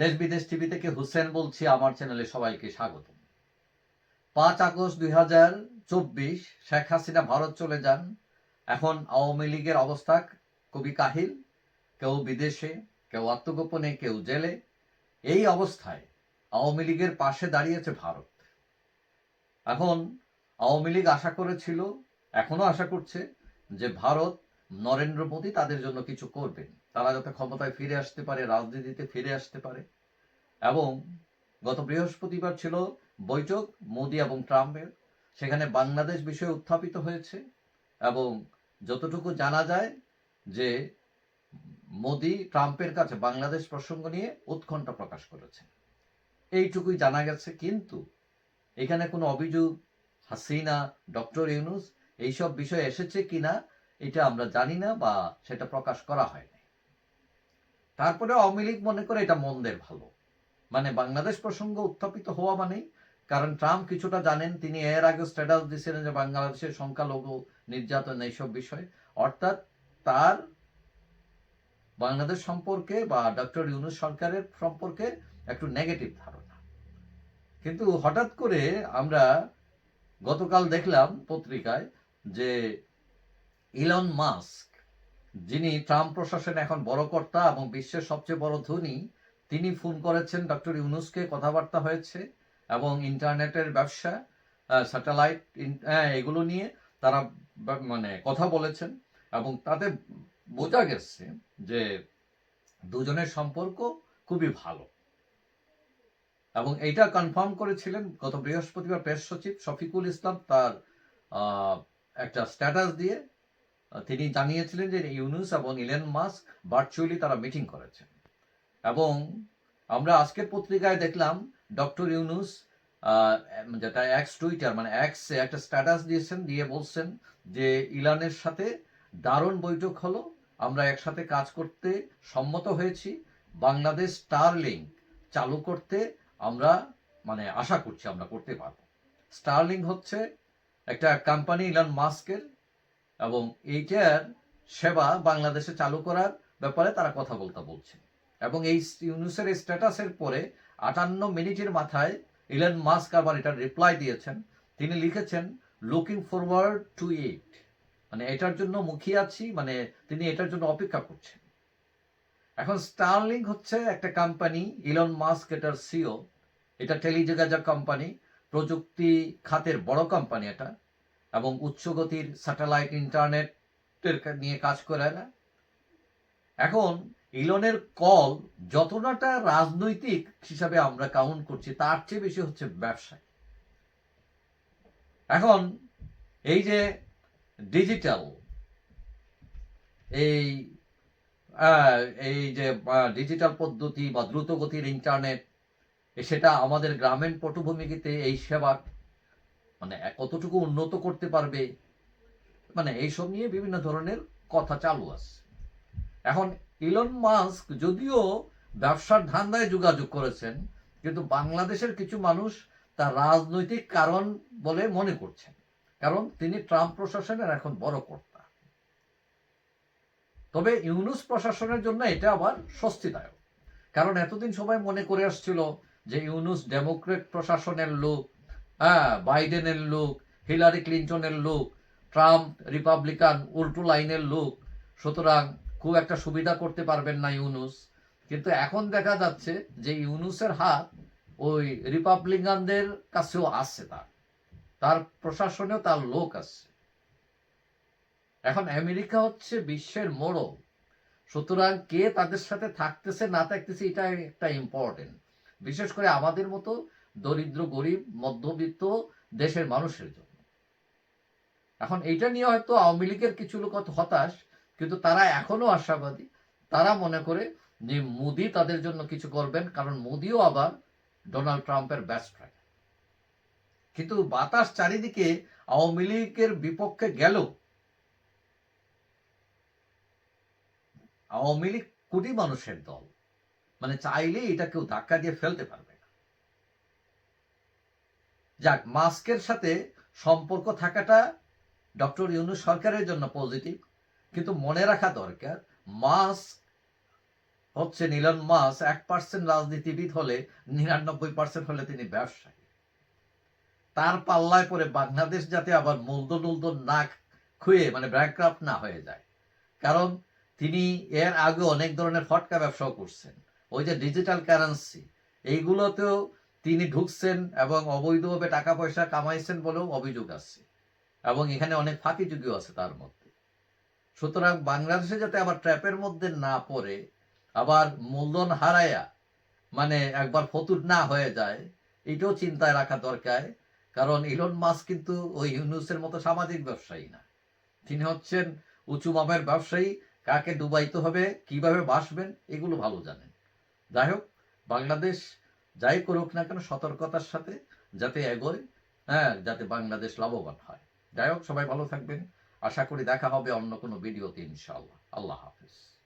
দেশ বিদেশ টিভি থেকে হুসেন বলছি, আমার চ্যানেলে সবাইকে স্বাগত পাঁচ আগস্ট দুই হাজার চব্বিশ, শেখ হাসিনা ভারত চলে যান। এখন আওয়ামী লীগের অবস্থা কবি কাহিল। কেউ বিদেশে, কেউ আত্মগোপনে, কেউ জেলে। এই অবস্থায় আওয়ামী লীগের পাশে দাঁড়িয়েছে ভারত। এখন আওয়ামী লীগ আশা করেছিল, এখনও আশা করছে যে ভারত নরেন্দ্র মোদী তাদের জন্য কিছু করবেন। তারা যাতে ক্ষমতায় ফিরে আসতে পারে, রাজনীতিতে ফিরে আসতে পারে। এবং গত বৃহস্পতিবার ছিল বৈঠক মোদী এবং ট্রাম্পের। সেখানে বাংলাদেশ বিষয়ে উত্থাপিত হয়েছে এবং যতটুকু জানা যায় যে মোদী ট্রাম্পের কাছে বাংলাদেশ প্রসঙ্গ নিয়ে উৎকণ্ঠা প্রকাশ করেছে। এইটুকুই জানা গেছে, কিন্তু এখানে কোনো অভিযোগ, হাসিনা, ডক্টর ইউনুস, এইসব বিষয় এসেছে কিনা, এটা আমরা জানি না বা সেটা প্রকাশ করা হয়নি। তারপরে লীগ মনে করে এটা মন্দের ভালো। মানে বাংলাদেশ প্রসঙ্গ উত্থাপিত হওয়া মানেই, কারণ ট্রাম্প কিছুটা জানেন তিনি এর আগে স্ট্যাটাস দিয়েছিলেন যে বাংলাদেশের সংখ্যালঘু নির্যাতন এইসব বিষয়। অর্থাৎ তার বাংলাদেশ সম্পর্কে বা ডক্টর ইউনুস সরকারের সম্পর্কে একটু নেগেটিভ ধারণা। কিন্তু হঠাৎ করে আমরা গতকাল দেখলাম পত্রিকায় যে ইলন মাস্ক যিনি ট্রাম্প প্রশাসনে এখন বড় কর্তা এবং বিশ্বের সবচেয়ে বড় ধনী, তিনি ফোন করেছেন ডক্টর ইউনুসকে, কথাবার্তা হয়েছে এবং ইন্টারনেটের ব্যবসা স্যাটেলাইট এগুলো নিয়ে তারা মানে কথা বলেছেন এবং তাতে বোঝা গেছে যে দুজনের সম্পর্ক খুবই ভালো। এবং এইটা কনফার্ম করেছিলেন গত বৃহস্পতিবার প্রেস সচিব শফিকুল ইসলাম তার একটা স্ট্যাটাস দিয়ে তিনি জানিয়েছিলেন যে ইউনুস এবং ইলেন মাস্ক ভার্চুয়ালি তারা মিটিং করেছেন। এবং আমরা আজকের পত্রিকায় দেখলাম ডক্টর ইউনুস যেটা এক্স টুইটার মানে এক্সে একটা স্ট্যাটাস দিয়েছেন, দিয়ে বলছেন যে ইলানের সাথে দারুণ বৈঠক হলো, আমরা একসাথে কাজ করতে সম্মত হয়েছি, বাংলাদেশ স্টারলিং চালু করতে আমরা মানে আশা করছি আমরা করতে পারব। স্টারলিং হচ্ছে একটা কোম্পানি ইলন মাস্কের এবং এইটার সেবা বাংলাদেশে চালু করার ব্যাপারে তারা কথা বলতে বলছে। এবং এই ইউনুসের স্ট্যাটাসের পরে আটান্ন মিনিটের মাথায় ইলন মাস্ক আবার এটা রিপ্লাই দিয়েছেন। তিনি লিখেছেন লুকিং ফরওয়ার্ড টু ইট মানে এটার জন্য মুখিয়ে আছি মানে তিনি এটার জন্য অপেক্ষা করছেন। এখন স্টারলিং হচ্ছে একটা কোম্পানি ইলন মাস্ক এটার সিও এটা টেলিযোগাযোগ কোম্পানি প্রযুক্তি খাতের বড় কোম্পানি এটা। এবং উচ্চগতির স্যাটেলাইট ইন্টারনেটের কা- নিয়ে কাজ করে না। এখন ইলনের কল যতটা রাজনৈতিক হিসাবে আমরা কাউন্ট করছি, তার চেয়ে বেশি হচ্ছে ব্যবসায়। এখন এই যে ডিজিটাল এই এই যে ডিজিটাল পদ্ধতি বা দ্রুতগতির ইন্টারনেট সেটা আমাদের গ্রামীণ পটভূমিতে এই সেবা মানে কতটুকু উন্নত করতে পারবে? মানে এইসব নিয়ে বিভিন্ন ধরনের কথা চালু আছে। এখন ইলন মাস্ক যদিও ব্যবসার ধান্দায় যোগাযোগ করেছেন, কিন্তু বাংলাদেশের কিছু মানুষ তার রাজনৈতিক কারণ বলে মনে করছেন। কারণ তিনি ট্রাম্প প্রশাসনের এখন বড় কর্তা। তবে ইউনুস প্রশাসনের জন্য এটা আবার স্বস্তিদায়ক। কারণ এতদিন সবাই মনে করে আসছিল যে ইউনুস ডেমোক্রেট প্রশাসনের লোক হ্যাঁ বাইডেনের লোক, হিলারি ক্লিন্টনের লোক, ট্রাম্প রিপাবলিকান উল্টো লাইনের লোক। সুতরাং খুব একটা সুবিধা করতে পারবেন না ইউনুস। কিন্তু এখন দেখা যাচ্ছে যে ইউনুসের হাত ওই রিপাবলিকানদের কাছেও আছে তার তার প্রশাসনেও তার লোক আছে। এখন আমেরিকা হচ্ছে বিশ্বের মোড়ল। সুতরাং কে তাদের সাথে থাকতেছে না থাকতেছে, এটা একটা ইম্পর্টেন্ট বিশেষ করে আমাদের মতো দরিদ্র, গরিব, মধ্যবিত্ত দেশের মানুষের জন্য। এখন এইটা নিয়ে হয়তো আওয়ামী লীগের কিছু লোক হতাশ, কিন্তু তারা এখনও আশাবাদী। তারা মনে করে যে মোদি তাদের জন্য কিছু করবেন, কারণ মোদিও আবার ডোনাল্ড ট্রাম্পের বেস্ট ফ্রেন্ড কিন্তু বাতাস চারিদিকে আওয়ামী লীগের বিপক্ষে গেল। আওয়ামী লীগ কোটি মানুষের দল। মানে চাইলে এটা কেউ ধাক্কা দিয়ে ফেলতে পারবে যাক, মাস্কের সাথে সম্পর্ক থাকাটা ডক্টর ইউনুস সরকারের জন্য পজিটিভ কিন্তু মনে রাখা দরকার, মাস্ক হচ্ছে ইলন মাস এক পার্সেন্ট রাজনীতিবিদ হলে নিরানব্বই পার্সেন্ট হলে তিনি ব্যবসায়ী। তার পাল্লায় পরে বাংলাদেশ যাতে আবার মূলধন উলদন না খুয়ে মানে ব্যাংক্রাফ্ট না হয়ে যায়। কারণ তিনি এর আগে অনেক ধরনের ফটকা ব্যবসাও করছেন। ওই যে ডিজিটাল কারেন্সি এইগুলোতেও তিনি ঢুকছেন এবং অবৈধভাবে টাকা পয়সা কামাইছেন বলেও অভিযোগ আছে এবং এখানে অনেক ফাঁকি যুগিও আছে তার মধ্যে। সুতরাং বাংলাদেশে যাতে আবার ট্র্যাপের মধ্যে না পড়ে, আবার মূলধন হারায়া মানে একবার ফতুর না হয়ে যায়, এটাও চিন্তায় রাখা দরকার। কারণ ইলন মাস কিন্তু ওই ইউনুসের মতো সামাজিক ব্যবসায়ী না। তিনি হচ্ছেন উঁচু মাপের ব্যবসায়ী, কাকে ডুবাইতে হবে, কীভাবে বাসবেন, এগুলো ভালো জানেন। যাই হোক, বাংলাদেশ যাই করুক না কেন, সতর্কতার সাথে যাতে এগোয় হ্যাঁ যাতে বাংলাদেশ লাভবান হয়। যাই হোক, সবাই ভালো থাকবেন। আশা করি দেখা হবে অন্য কোনো ভিডিওতে, ইনশাআল্লাহ। আল্লাহ হাফিজ।